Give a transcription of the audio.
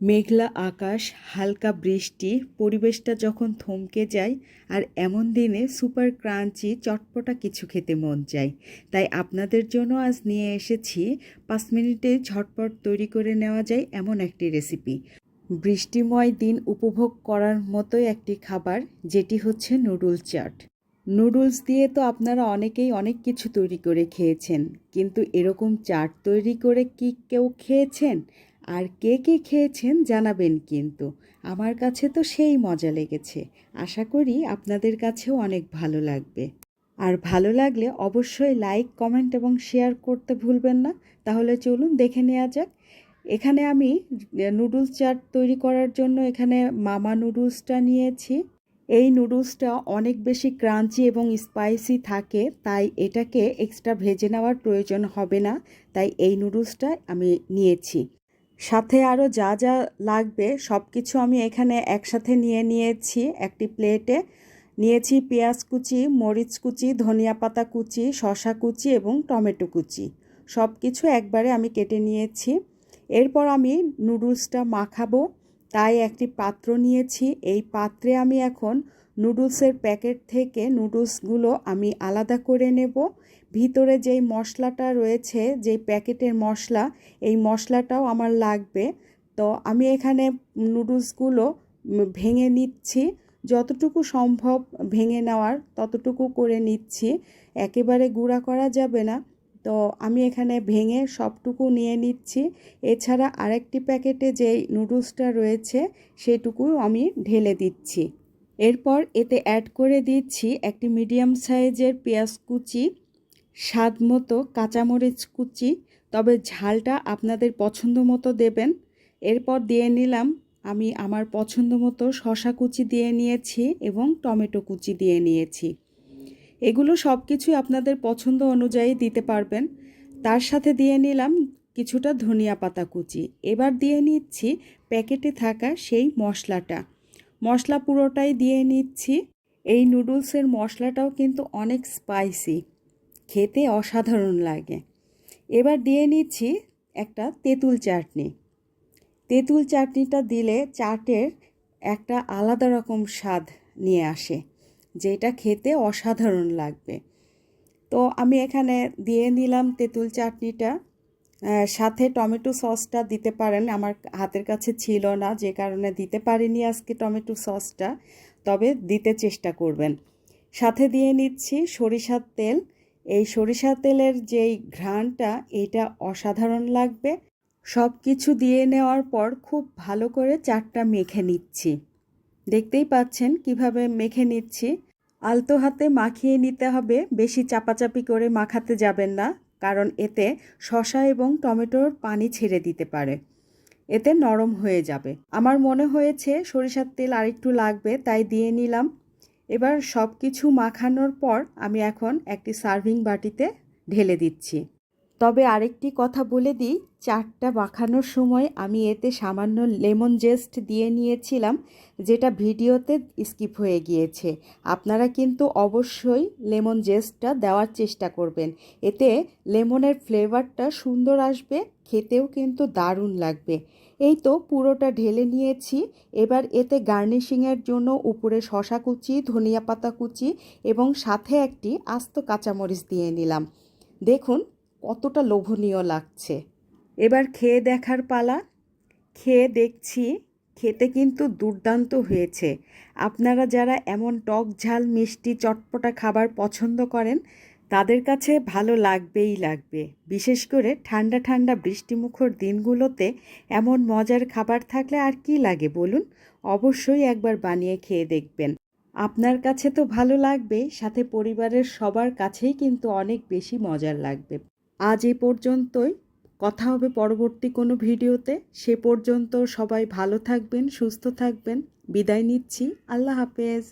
মেঘলা আকাশ, হালকা বৃষ্টি, পরিবেশটা যখন থমকে যায় আর এমন দিনে সুপার ক্রাঞ্চি, চটপটা কিছু খেতে মন চায়। তাই আপনাদের জন্য আজ নিয়ে এসেছি পাঁচ মিনিটে ঝটপট তৈরি করে নেওয়া যায় এমন একটি রেসিপি। বৃষ্টিময় দিন উপভোগ করার মতোই একটি খাবার, যেটি হচ্ছে নুডলস চাট। নুডলস দিয়ে তো আপনারা অনেকেই অনেক কিছু তৈরি করে খেয়েছেন, কিন্তু এরকম চাট তৈরি করে কি কেউ খেয়েছেন? আর কে কে খেয়েছেন জানাবেন কিন্তু। আমার কাছে তো সেই মজা লেগেছে। আশা করি আপনাদের কাছেও অনেক ভালো লাগবে। আর ভালো লাগলে অবশ্যই লাইক, কমেন্ট এবং শেয়ার করতে ভুলবেন না। তাহলে চলুন দেখে নেওয়া যাক। এখানে আমি নুডলস চাট তৈরি করার জন্য এখানে মামা নুডলসটা নিয়েছি। এই নুডলসটা অনেক বেশি ক্রাঞ্চি এবং স্পাইসি থাকে, তাই এটাকে এক্সট্রা ভেজে নেওয়ার প্রয়োজন হবে না। তাই এই নুডলসটা আমি নিয়েছি। সাথে আরও যা যা লাগবে সব কিছু আমি এখানে একসাথে নিয়ে নিয়েছি, একটি প্লেটে। নিয়েছি পেঁয়াজ কুচি, মরিচ কুচি, ধনিয়া পাতা কুচি শশা কুচি এবং টমেটো কুচি। সব কিছু একবারে আমি কেটে নিয়েছি। এরপর আমি নুডলসটা মাখাবো, তাই একটি পাত্র নিয়েছি। এই পাত্রে আমি এখন নুডলসের প্যাকেট থেকে নুডলসগুলো আমি আলাদা করে নেব। ভিতরে যেই মশলাটা রয়েছে, যেই প্যাকেটের মশলা, এই মশলাটাও আমার লাগবে। তো আমি এখানে নুডলসগুলো ভেঙে নিচ্ছি। যতটুকু সম্ভব ভেঙে নেওয়ার ততটুকু করে নিচ্ছি। একেবারে গুঁড়া করা যাবে না। তো আমি এখানে ভেঙে সবটুকু নিয়ে নিচ্ছি। এছাড়া আরেকটি প্যাকেটে যেই নুডলসটা রয়েছে, সেটুকু আমি ঢেলে দিচ্ছি। এরপর এতে অ্যাড করে দিচ্ছি একটি মিডিয়াম সাইজের পেঁয়াজ কুচি। স্বাদ মতো কাঁচামরিচ কুচি, তবে ঝালটা আপনাদের পছন্দ মতো দেবেন। এরপর দিয়ে নিলাম, আমি আমার পছন্দ মতো শশা কুচি দিয়ে নিয়েছি এবং টমেটো কুচি দিয়ে নিয়েছি। এগুলো সব কিছুই আপনাদের পছন্দ অনুযায়ী দিতে পারবেন। তার সাথে দিয়ে নিলাম কিছুটা ধনিয়া পাতা কুচি। এবার দিয়ে নিচ্ছি প্যাকেটে থাকা সেই মশলাটা। মশলা পুরোটাই দিয়ে নিচ্ছি। এই নুডলসের মশলাটাও কিন্তু অনেক স্পাইসি খেতে অসাধারণ লাগে। এবার দিয়ে নিচ্ছি একটা তেঁতুল চাটনি। তেঁতুল চাটনিটা দিলে চাটের একটা আলাদা রকম স্বাদ নিয়ে আসে, যেটা খেতে অসাধারণ লাগবে। তো আমি এখানে দিয়ে নিলাম তেঁতুল চাটনিটা। সাথে টমেটো সসটা দিতে পারেন, আমার হাতের কাছে ছিল না, যে কারণে দিতে পারিনি আজকে টমেটো সসটা, তবে দিতে চেষ্টা করবেন। সাথে দিয়ে নিচ্ছি সরিষার তেল এই সরিষা তেলের যেই ঘ্রাণটা, এটা অসাধারণ লাগবে। সব কিছু দিয়ে নেওয়ার পর খুব ভালো করে চাটটা মেখে নিচ্ছি। দেখতেই পাচ্ছেন কীভাবে মেখে নিচ্ছি। আলতো হাতে মাখিয়ে নিতে হবে, বেশি চাপাচাপি করে মাখাতে যাবেন না, কারণ এতে শশা এবং টমেটোর পানি ছেড়ে দিতে পারে। এতে নরম হয়ে যাবে। আমার মনে হয়েছে সরিষার তেল আরেকটু লাগবে, তাই দিয়ে নিলাম। এবার সব কিছু মাখানোর পর আমি এখন একটি সার্ভিং বাটিতে ঢেলে দিচ্ছি। তবে আরেকটি কথা বলে দিই চারটা মাখানোর সময় আমি এতে সামান্য লেমন জেস্ট দিয়ে নিয়েছিলাম, যেটা ভিডিওতে স্কিপ হয়ে গিয়েছে। আপনারা কিন্তু অবশ্যই লেমন জেস্টটা দেওয়ার চেষ্টা করবেন। এতে লেমনের ফ্লেভারটা সুন্দর আসবে, খেতেও কিন্তু দারুণ লাগবে। এই তো পুরোটা ঢেলে নিয়েছি, এবার এতে গার্নিশিংয়ের জন্য উপরে শশা কুচি, ধনিয়া পাতা কুচি এবং সাথে একটি আস্ত কাঁচামরিচ দিয়ে নিলাম। দেখুন কতটা লোভনীয় লাগছে। এবার খেয়ে দেখার পালা। খেয়ে দেখছি, খেতে কিন্তু দুর্দান্ত হয়েছে। আপনারা যারা এমন টক ঝাল, মিষ্টি, চটপটা খাবার পছন্দ করেন, তাদের কাছে ভালো লাগবেই লাগবে। বিশেষ করে ঠান্ডা ঠান্ডা বৃষ্টিমুখর দিনগুলোতে এমন মজার খাবার থাকলে আর কি লাগে বলুন? অবশ্যই একবার বানিয়ে খেয়ে দেখবেন। আপনার কাছে তো ভালো লাগবে সাথে পরিবারের সবার কাছেই কিন্তু অনেক বেশি মজার লাগবে। আজ এ পর্যন্তই। কথা হবে পরবর্তী কোনো ভিডিওতে। সে পর্যন্ত সবাই ভালো থাকবেন, সুস্থ থাকবেন। বিদায় নিচ্ছি। আল্লাহ হাফেজ।